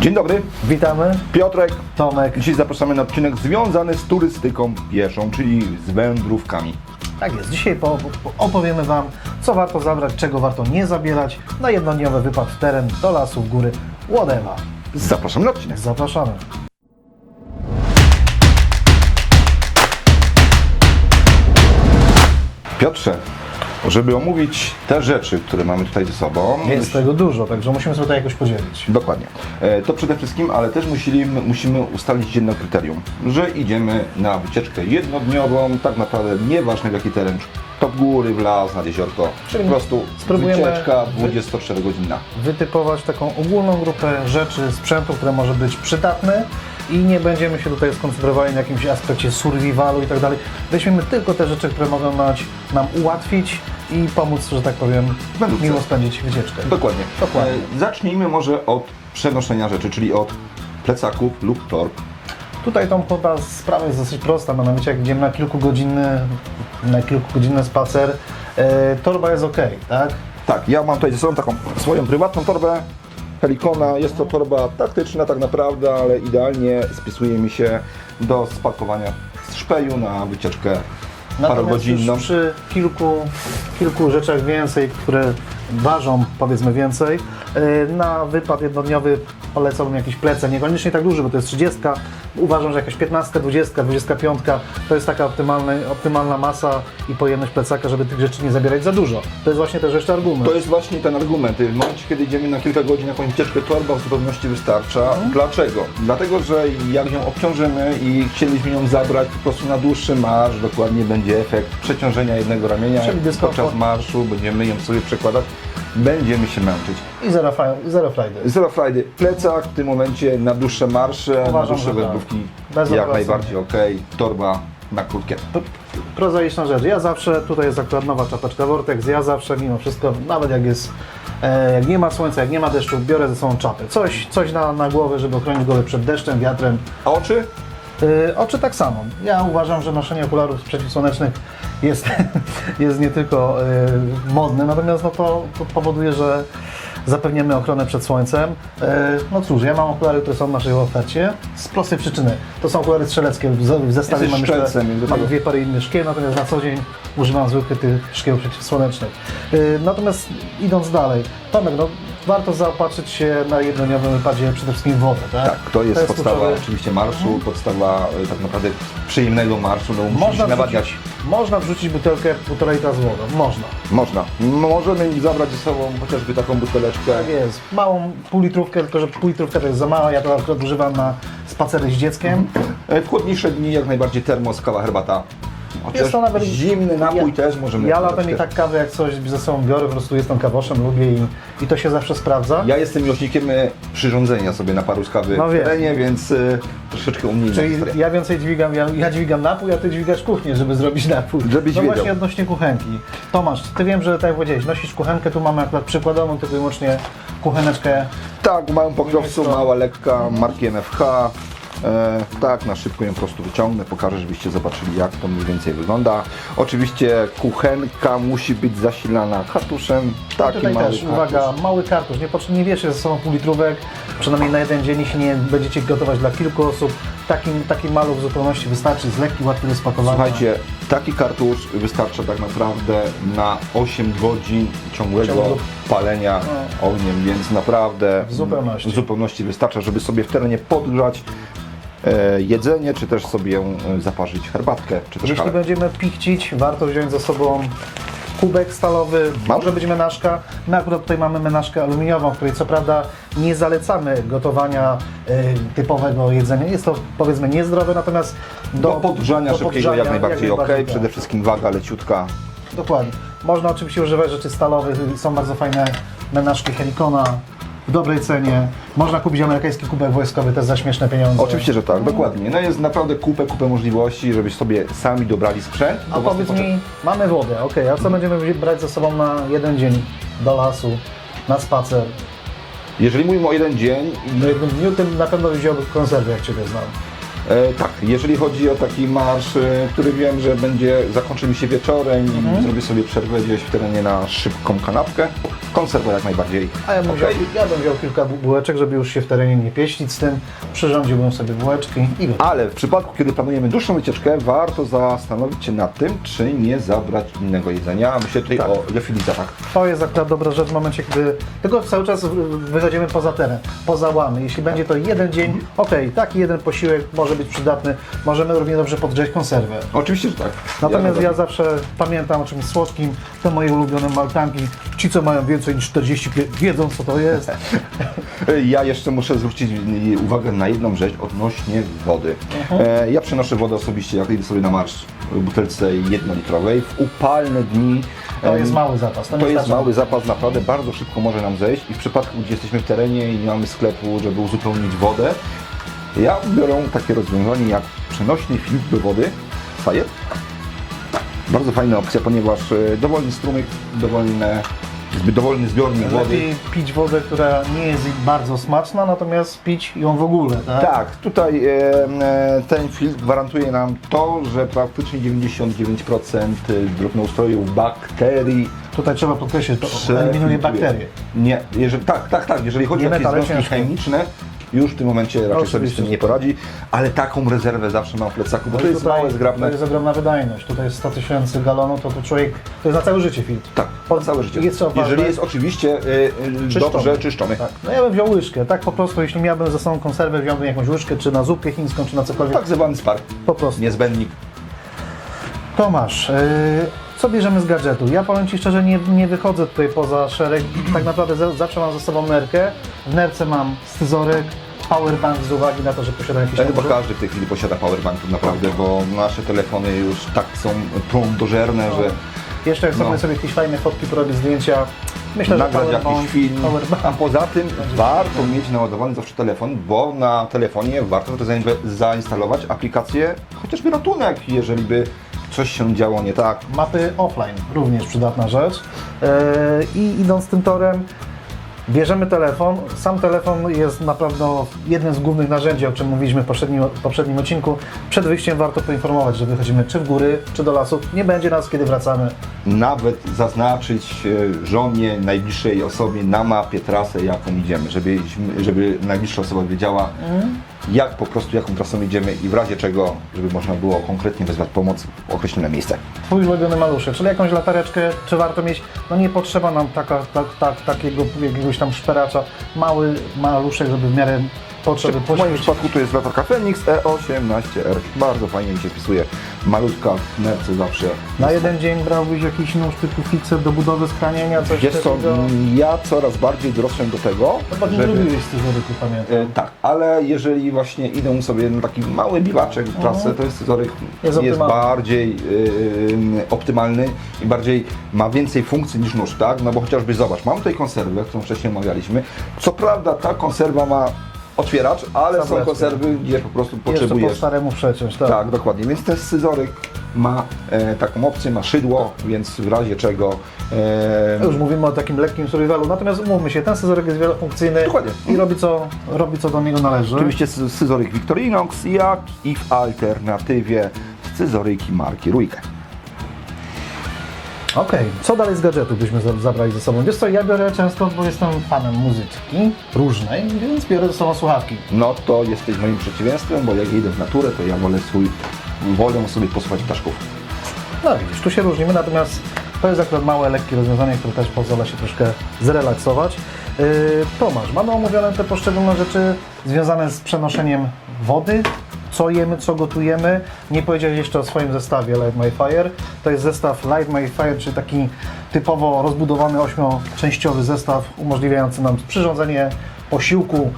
Dzień dobry, Witamy, Piotrek. Tomek. Dzisiaj zapraszamy na odcinek związany z turystyką pieszą, czyli z wędrówkami. Tak jest, dzisiaj po, po, opowiemy Wam, co warto zabrać, czego warto nie zabierać na jednodniowy wypad w teren, do lasu, w góry, whatever. Zapraszamy na odcinek. Zapraszamy. Piotrze, żeby omówić te rzeczy, które mamy tutaj ze sobą. Jest tego dużo, także musimy sobie to jakoś podzielić. Dokładnie. E, To przede wszystkim, ale też musimy, musimy ustalić jedno kryterium, że idziemy na wycieczkę jednodniową, tak naprawdę nieważne w jaki teren, to w góry, w las, nad jeziorko, Czyli po prostu spróbujemy wycieczka wy- 24-godzinna. Wytypować taką ogólną grupę rzeczy, sprzętu, które może być przydatne i nie będziemy się tutaj skoncentrowali na jakimś aspekcie survivalu i tak dalej. Weźmiemy tylko te rzeczy, które mogą nać, nam ułatwić i pomóc, że tak powiem, Wędrówce. miło spędzić wycieczkę. Dokładnie. Dokładnie. E, Zacznijmy może od przenoszenia rzeczy, czyli od plecaków lub torb. Tutaj tą chyba sprawa jest dosyć prosta, mianowicie jak idziemy na kilkugodzinny, na kilkugodzinny spacer, e, torba jest ok, tak? Tak, ja mam tutaj ze sobą taką swoją prywatną torbę Helikona. Jest to torba taktyczna tak naprawdę, ale idealnie spisuje mi się do spakowania z szpeju na wycieczkę Natomiast już przy kilku, kilku rzeczach więcej, które ważą powiedzmy więcej, e, na wypad jednodniowy polecałbym jakiś plecak, niekoniecznie tak duży, bo to jest 30. Uważam, że jakaś 15, 20, 25 to jest taka optymalna, optymalna masa i pojemność plecaka, żeby tych rzeczy nie zabierać za dużo. To jest właśnie też jeszcze argument. To jest właśnie ten argument. W momencie, kiedy idziemy na kilka godzin na jakąś wycieczkę, torba w zupełności wystarcza. Mhm. Dlaczego? Dlatego, że jak ją obciążymy i chcieliśmy ją zabrać po prostu na dłuższy marsz, dokładnie będzie efekt przeciążenia jednego ramienia. Czyli. Podczas marszu będziemy ją sobie przekładać, będziemy się męczyć. I zero, fa- zero frajdy. Zero Friday. Plecak w tym momencie na dłuższe marsze, na Uważam, dłuższe że tak. wędrówki jak najbardziej ok. Torba na krótkie. prozaiczna rzecz. Ja zawsze, tutaj jest akurat nowa czapeczka Vortex, ja zawsze mimo wszystko, nawet jak jest, e, jak nie ma słońca, jak nie ma deszczu, biorę ze sobą czapę. Coś, coś na, na głowę, żeby ochronić głowę przed deszczem, wiatrem. A oczy? E, oczy tak samo. Ja uważam, że noszenie okularów przeciwsłonecznych jest, jest nie tylko e, modne, natomiast no to, to powoduje, że zapewniamy ochronę przed słońcem. E, no cóż, ja mam okulary, które są w naszej ofercie z prostej przyczyny. To są okulary strzeleckie, w ze- w zestawie mam jeszcze mam dwie pary innych szkieł, natomiast na co dzień używam zwykłych tych szkieł przeciwsłonecznych. Natomiast idąc dalej, Tomek, no, warto zaopatrzyć się na jednodniowym wypadzie przede wszystkim w wodę, tak? Tak, to jest, podstawa kluczowy- oczywiście marszu, podstawa e, tak naprawdę przyjemnego marszu, no musimy Można nawadniać. wrzucić, można wrzucić butelkę półtora litra z wodą, można. Można. Możemy zabrać ze sobą chociażby taką buteleczkę. Tak jest. Małą półlitrówkę, tylko że półlitrówka to jest za mała, ja to akurat używam na spacery z dzieckiem. E, W chłodniejsze dni jak najbardziej termos, kawa, herbata. Jest to nawet- zimny napój Ja- też możemy. Ja latem i tak kawę jak coś ze sobą biorę, po prostu jestem kawoszem, lubię i, i to się zawsze sprawdza. Ja jestem miłośnikiem e, przyrządzenia sobie naparu z kawy No w terenie, więc e, troszeczkę umniejszam Czyli historię. ja więcej dźwigam, ja, ja dźwigam napój, a ty dźwigasz kuchnię, żeby zrobić napój. Żebyś no wiedział. właśnie odnośnie kuchenki. Tomasz, ty wiem, że tak jak powiedziałeś, nosisz kuchenkę, tu mamy akurat przykładową, tylko i wyłącznie kucheneczkę. Tak, małym pokrowcu, mała, lekka, marki MFH. E, tak, na szybko ją po prostu wyciągnę, pokażę, żebyście zobaczyli jak to mniej więcej wygląda. Oczywiście kuchenka musi być zasilana kartuszem, taki Tutaj mały też, kartusz. uwaga, mały kartusz, nie, potrze- nie wiesz ze sobą pół litrówek, przynajmniej na jeden dzień, jeśli nie będziecie gotować dla kilku osób, taki, taki maluch w zupełności wystarczy, jest lekki, łatwy do spakowania. Słuchajcie, taki kartusz wystarcza tak naprawdę na 8 godzin ciągłego Ciągłego- palenia ogniem, więc naprawdę W zupełności. w zupełności wystarcza, żeby sobie w terenie podgrzać jedzenie, czy też sobie e, zaparzyć herbatkę, czy też Jeśli kawę. będziemy pichcić, warto wziąć ze sobą kubek stalowy, Mam. może być menażka. My akurat tutaj mamy menażkę aluminiową, w której co prawda nie zalecamy gotowania y, typowego jedzenia. Jest to powiedzmy niezdrowe, natomiast do, Do podgrzania do szybkiego podgrzania jak najbardziej ok, tak. przede wszystkim waga leciutka. Dokładnie. Można oczywiście używać rzeczy stalowych, są bardzo fajne menażki Helikona w dobrej cenie. Można kupić amerykański kubek wojskowy też za śmieszne pieniądze. Oczywiście, że tak, dokładnie. No jest naprawdę kupę, kupę możliwości, żebyście sobie sami dobrali sprzęt. do A własnych powiedz potrzeb. mi, mamy wodę, ok, a co będziemy wzi- brać ze sobą na jeden dzień do lasu, na spacer? Jeżeli mówimy o jeden dzień, W jednym dniu tym na pewno wziąłbym konserwy, jak Ciebie znam. E, tak, jeżeli chodzi o taki marsz, e, który wiem, że będzie zakończył się wieczorem Mhm. i zrobię sobie przerwę gdzieś w terenie na szybką kanapkę, konserwa jak najbardziej. A ja bym, Okej. wziął, ja bym wziął kilka bu- bułeczek, żeby już się w terenie nie pieścić z tym. Przyrządziłbym sobie bułeczki i go. Ale w przypadku, kiedy planujemy dłuższą wycieczkę, warto zastanowić się nad tym, czy nie zabrać innego jedzenia. Myślę tutaj Tak. o lefilizatach. To jest akurat dobra rzecz w momencie, kiedy tylko cały czas wychodzimy poza teren, poza łamy. Jeśli będzie to jeden dzień, okej, taki jeden posiłek może być przydatny, możemy równie dobrze podgrzeć konserwę. Oczywiście, że tak. Natomiast ja Ja, zawsze pamiętam o czymś słodkim, te moje ulubione maltanki. Ci, co mają więcej niż 40, wie- wiedzą co to jest. ja jeszcze muszę zwrócić uwagę na jedną rzecz odnośnie wody. E, Ja przenoszę wodę osobiście, jak idę sobie na marsz w butelce jednolitrowej. W upalne dni To jest mały zapas. To, To jest mały zapas, naprawdę bardzo szybko może nam zejść i w przypadku, gdzie jesteśmy w terenie i nie mamy sklepu, żeby uzupełnić wodę, ja biorę takie rozwiązanie jak przenośny filtr do wody, Fire. Bardzo fajna opcja, ponieważ e, dowolny strumyk, dowolne, zbyt dowolny zbiornik wody. Lepiej pić wodę, która nie jest bardzo smaczna, natomiast pić ją w ogóle, tak? Tak, tutaj e, e, ten filtr gwarantuje nam to, że praktycznie 99% drobnoustrojów, bakterii Tutaj trzeba podkreślić, to eliminuje bakterie. Nie, jeżeli, tak, tak, tak, jeżeli chodzi Nie o metale związki chemiczne, już w tym momencie raczej sobie z tym nie poradzi, ale taką rezerwę zawsze mam w plecaku, bo to jest Tutaj małe, zgrabne. To jest ogromna wydajność. Tutaj jest 100 tysięcy galonów, to, to człowiek, to jest na całe życie filtr. Tak, Po- całe życie. Jest Jeżeli jest oczywiście y, y, Czyszczony. dobrze czyszczony. Tak. No ja bym wziął łyżkę, tak po prostu, jeśli miałbym ze sobą konserwę, wziąłbym jakąś łyżkę, czy na zupkę chińską, czy na cokolwiek. Tak zwany spark, Po prostu. niezbędnik. Tomasz, yy, co bierzemy z gadżetu? Ja powiem Ci szczerze, nie, nie wychodzę tutaj poza szereg. Tak naprawdę za- zawsze mam ze sobą nerkę. W nerce mam scyzoryk, powerbank z uwagi na to, że posiadam jakiś Ja tam chyba każdy w tej chwili posiada powerbank tak naprawdę, bo nasze telefony już tak są prądożerne, że Jeszcze jak No. sobie sobie jakieś fajne fotki porobić zdjęcia, myślę, że nagrać powerbank, jakiś film. A poza tym warto mieć naładowany zawsze telefon, bo na telefonie warto zainstalować aplikację, chociażby ratunek, jeżeli by coś się działo nie tak. Mapy offline, również przydatna rzecz. Yy, I idąc tym torem, bierzemy telefon. Sam telefon jest na pewno jednym z głównych narzędzi, o czym mówiliśmy w poprzednim, w poprzednim odcinku. Przed wyjściem warto poinformować, że wychodzimy czy w góry, czy do lasu. Nie będzie nas, kiedy wracamy. Nawet zaznaczyć e, żonie, najbliższej osobie na mapie trasę, jaką idziemy, żeby, żeby najbliższa osoba wiedziała, jak po prostu, jaką trasą idziemy i w razie czego, żeby można było konkretnie wezwać pomoc w określone miejsce. Twój ulubiony maluszek, czyli jakąś latareczkę, czy warto mieć? No nie potrzeba nam taka, tak, tak, takiego jakiegoś tam szperacza. Mały maluszek, żeby w miarę potrzeby W moim przypadku to jest latarka Fenix E18R. Bardzo fajnie mi się wpisuje. Malutka, w nerce zawsze. Na jeden dzień brałbyś jakiś nóż typu fixer do budowy schranienia, coś Wiesz co, takiego? ja coraz bardziej dorosłem do tego, Chyba nie lubiłeś scyzoryku, pamiętam. E, tak, ale jeżeli właśnie idą sobie na taki mały biwaczek w trasę, to jest scyzoryk Jest jest, optymalny. bardziej optymalny i bardziej ma więcej funkcji niż nóż, tak? No bo chociażby zobacz, mam tutaj konserwę, którą wcześniej omawialiśmy. Co prawda ta konserwa ma otwieracz, ale są Tabletkę. konserwy, gdzie po prostu Jeszcze po potrzebujesz. staremu przeciąć, tak. Tak, dokładnie. Więc ten scyzoryk ma e, taką opcję, ma szydło, więc w razie czego e, Już mówimy o takim lekkim survivalu, natomiast umówmy się, ten scyzoryk jest wielofunkcyjny Dokładnie. i robi co, robi co do niego należy. Oczywiście scy- scyzoryk Victorinox, jak i w alternatywie scyzoryki marki Ruike. Okej, co dalej z gadżetu byśmy za- zabrali ze sobą? Wiesz co, ja biorę często, bo jestem fanem muzyczki różnej, więc biorę ze sobą słuchawki. No to jesteś moim przeciwieństwem, bo jak idę w naturę, to ja wolę swój, wolę sobie posłuchać ptaszków. No widzisz, tu się różnimy, natomiast to jest akurat małe, lekkie rozwiązanie, które też pozwala się troszkę zrelaksować. Yy, Tomasz, mamy omówione te poszczególne rzeczy związane z przenoszeniem wody, co jemy, co gotujemy. Nie powiedziałeś jeszcze o swoim zestawie Light My Fire. To jest zestaw Light My Fire, czyli taki typowo rozbudowany ośmioczęściowy zestaw umożliwiający nam przyrządzenie posiłku,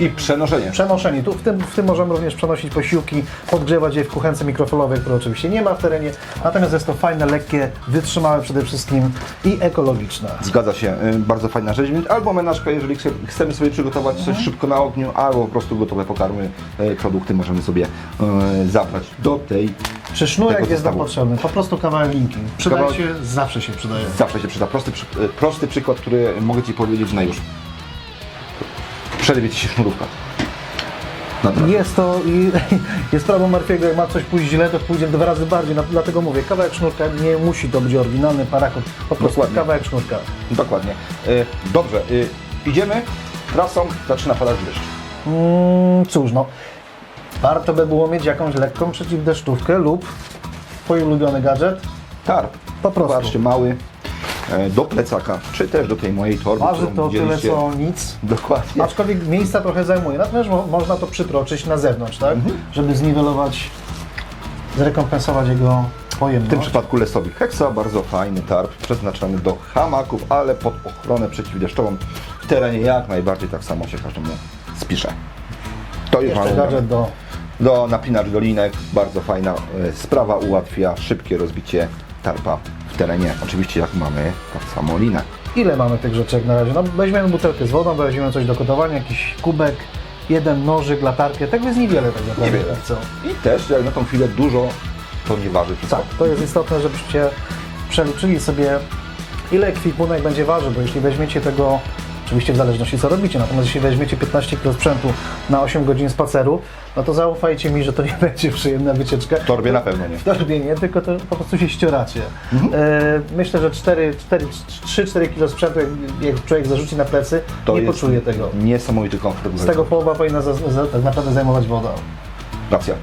yy, I przenoszenie. Przenoszenie. Tu w tym, w tym możemy również przenosić posiłki, podgrzewać je w kuchence mikrofalowej, której oczywiście nie ma w terenie. Natomiast jest to fajne, lekkie, wytrzymałe przede wszystkim i ekologiczne. Zgadza się, y, bardzo fajna rzecz, albo menażka, jeżeli chce- chcemy sobie przygotować coś szybko na ogniu, albo po prostu gotowe pokarmy, y, produkty możemy sobie y, zabrać do tej, Czy sznurek jest nam potrzebny? Po prostu kawałek linki. Przydaje Kawałek- się, zawsze się przydaje. zawsze się przyda. Prosty, y, prosty przykład, który mogę Ci powiedzieć na już. Przerwie Ci się sznurówka. Naprawdę. Jest to i jest prawo Murphy'ego, jak ma coś pójść źle, to pójdzie dwa razy bardziej. Dlatego mówię, kawałek sznurka nie musi to być oryginalny parakot, po prostu Dokładnie. kawałek sznurka. Dokładnie. Y, Dobrze, y, idziemy trasą, zaczyna padać deszcz. Mm, cóż, no, warto by było mieć jakąś lekką przeciwdeszczówkę lub twój ulubiony gadżet. Tarp. Po prostu. Zobaczcie, mały, e, do plecaka, czy też do tej mojej torby, Waży to tyle widzieliście. co nic. Dokładnie. Aczkolwiek miejsca trochę zajmuje, natomiast mo- można to przytroczyć na zewnątrz, tak? Mhm. Żeby zniwelować, zrekompensować jego W pojemność. tym przypadku lesowi Hexa, bardzo fajny tarp, przeznaczony do hamaków, ale pod ochronę przeciwdeszczową. W terenie jak najbardziej tak samo się każdemu spisze. To już Jeszcze mamy gadżet do do napinacz do linek. Bardzo fajna e, sprawa, ułatwia szybkie rozbicie tarpa w terenie. Oczywiście jak mamy tak samo linę. Ile mamy tych rzeczy jak na razie? No weźmiemy butelkę z wodą, weźmiemy coś do gotowania, jakiś kubek, jeden nożyk, latarkę, tego jest niewiele tak naprawdę. Niewiele. tak Co? I też jak na tą chwilę dużo to nie waży wszystko. Tak, to jest istotne, żebyście przeliczyli sobie ile ekwipunek będzie ważył, bo jeśli weźmiecie tego, oczywiście w zależności co robicie, natomiast jeśli weźmiecie 15 kg sprzętu na 8 godzin spaceru, no to zaufajcie mi, że to nie będzie przyjemna wycieczka. W torbie na pewno nie. W torbie nie, tylko to po prostu się ścieracie. Mhm. E, myślę, że 3-4 kg sprzętu, jak, jak człowiek zarzuci na plecy, To nie poczuje tego. Niesamowity komfort. Z tego połowa powinna za, za, tak naprawdę zajmować woda. Racja.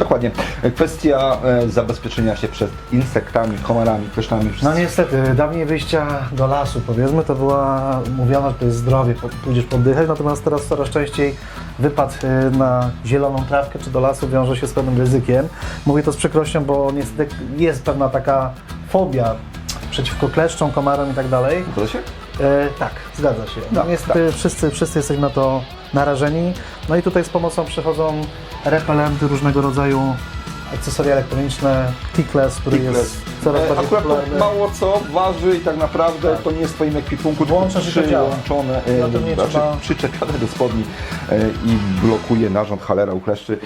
Dokładnie. Kwestia e, zabezpieczenia się przed insektami, komarami, kleszczami. No niestety, dawniej wyjścia do lasu, powiedzmy, to była mówiona, że to jest zdrowie, po- pójdziesz poddychać, natomiast teraz coraz częściej wypad y, na zieloną trawkę czy do lasu wiąże się z pewnym ryzykiem. Mówię to z przykrością, bo niestety jest pewna taka fobia przeciwko kleszczom, komarom i tak dalej. Zgadza się? E, tak, zgadza się. Tak, Niestety wszyscy, wszyscy jesteśmy na to narażeni. No i tutaj z pomocą przychodzą repelenty różnego rodzaju, akcesoria elektroniczne, Tickless, który jest coraz E, bardziej Akurat to popularny. mało co waży i tak naprawdę to nie jest w Twoim ekwipunku, tylko Włączasz to przyłączone, e, tym nie znaczy trzeba- przyczepione do spodni e, i blokuje narząd halera u kleszczy.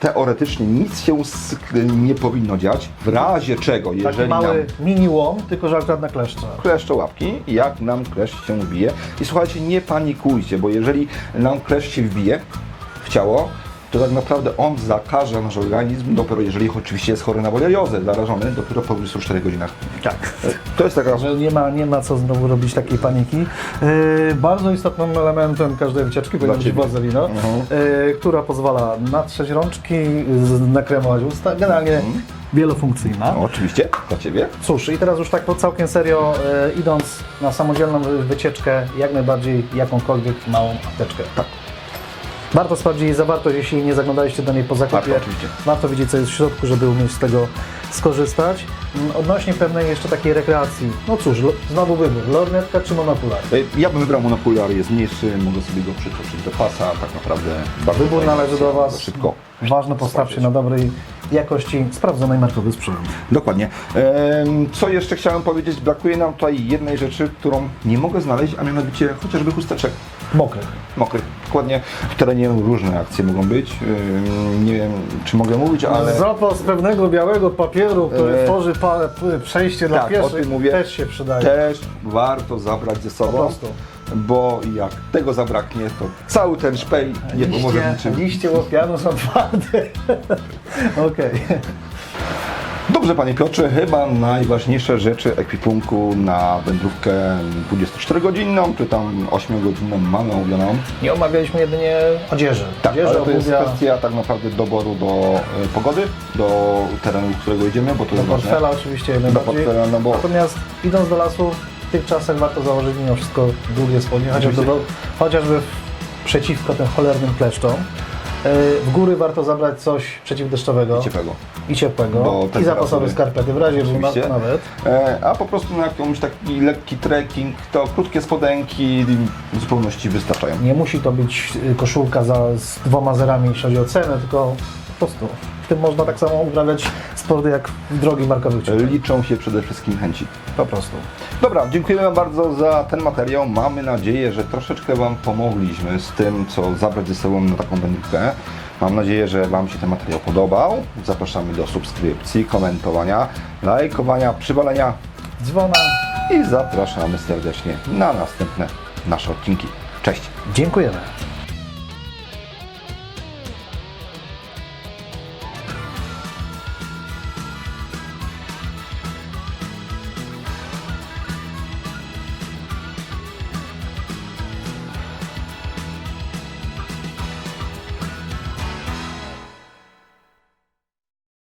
Teoretycznie nic się z, nie powinno dziać, w razie czego, Taki jeżeli nam mały mini łom, tylko że akurat na kleszcze. kleszcze łapki, jak nam kleszcz się wbije. I słuchajcie, nie panikujcie, bo jeżeli nam kleszcz się wbije w ciało, to tak naprawdę on zakaże nasz organizm, dopiero jeżeli oczywiście jest chory na boleriozę, zarażony, dopiero po 24 godzinach. Tak. To jest taka Że nie ma, nie ma co znowu robić takiej paniki. Yy, bardzo istotnym elementem każdej wycieczki powinna być wazelina, Mhm. yy, która pozwala natrzeć rączki, nakremować usta, generalnie wielofunkcyjna. No, oczywiście, dla Ciebie. Cóż, i teraz już tak całkiem serio, e, idąc na samodzielną wy- wycieczkę, jak najbardziej jakąkolwiek małą apteczkę. Tak. Warto sprawdzić jej zawartość, jeśli nie zaglądaliście do niej po zakupie. Warto, oczywiście. Warto wiedzieć, co jest w środku, żeby umieć z tego skorzystać. Mm, Odnośnie pewnej jeszcze takiej rekreacji, no cóż, znowu wybór, lornetka czy monokular? E, Ja bym wybrał monokular, jest mniejszy, mogę sobie go przytoczyć do pasa, tak naprawdę Wybór należy do Was. Szybko. Ważne, postawcie na dobrej jakości, sprawdzonej markowy sprzęt. Dokładnie. Co jeszcze chciałem powiedzieć? Brakuje nam tutaj jednej rzeczy, którą nie mogę znaleźć, a mianowicie chociażby chusteczek Mokrych. mokrych. Dokładnie. W terenie różne akcje mogą być. Nie wiem, czy mogę mówić, ale Zapas pewnego białego papieru, który E, tworzy pa, przejście dla tak, o pieszych, mówię. też się przydaje. też warto zabrać ze sobą. Po prostu. Bo jak tego zabraknie, to cały ten szpej nie pomoże w niczym. liście łopianu są twarde. Okej. Dobrze, panie Piotrze, chyba najważniejsze rzeczy ekwipunku na wędrówkę 24-godzinną, czy tam 8-godzinną mamy omówioną. Nie omawialiśmy jedynie odzieży. Tak, Odzieży, ale to jest obuwia, kwestia tak naprawdę doboru do e, pogody, do terenu, którego idziemy, bo to do jest ważne. portfela oczywiście Do najbardziej. portfela, no bo Natomiast idąc do lasu, czasach warto założyć mimo wszystko długie spodnie, chociażby, chociażby przeciwko tym cholernym kleszczom. E, W góry warto zabrać coś przeciwdeszczowego i ciepłego. i ciepłego i zapasowe skarpety, w razie że ma Oczywiście. nawet. E, a po prostu na jakąś taki lekki trekking, to krótkie spodenki w zupełności wystarczają. Nie musi to być y, koszulka za, z dwoma zerami, jeśli chodzi o cenę, tylko prostu w tym można tak samo uprawiać sporty jak w drogich markowych ciuchach. Liczą się przede wszystkim chęci. Po prostu. Dobra, dziękujemy Wam bardzo za ten materiał. Mamy nadzieję, że troszeczkę Wam pomogliśmy z tym, co zabrać ze sobą na taką wędrówkę. Mam nadzieję, że Wam się ten materiał podobał. Zapraszamy do subskrypcji, komentowania, lajkowania, przywalenia Dzwona. i zapraszamy serdecznie na następne nasze odcinki. Cześć! Dziękujemy.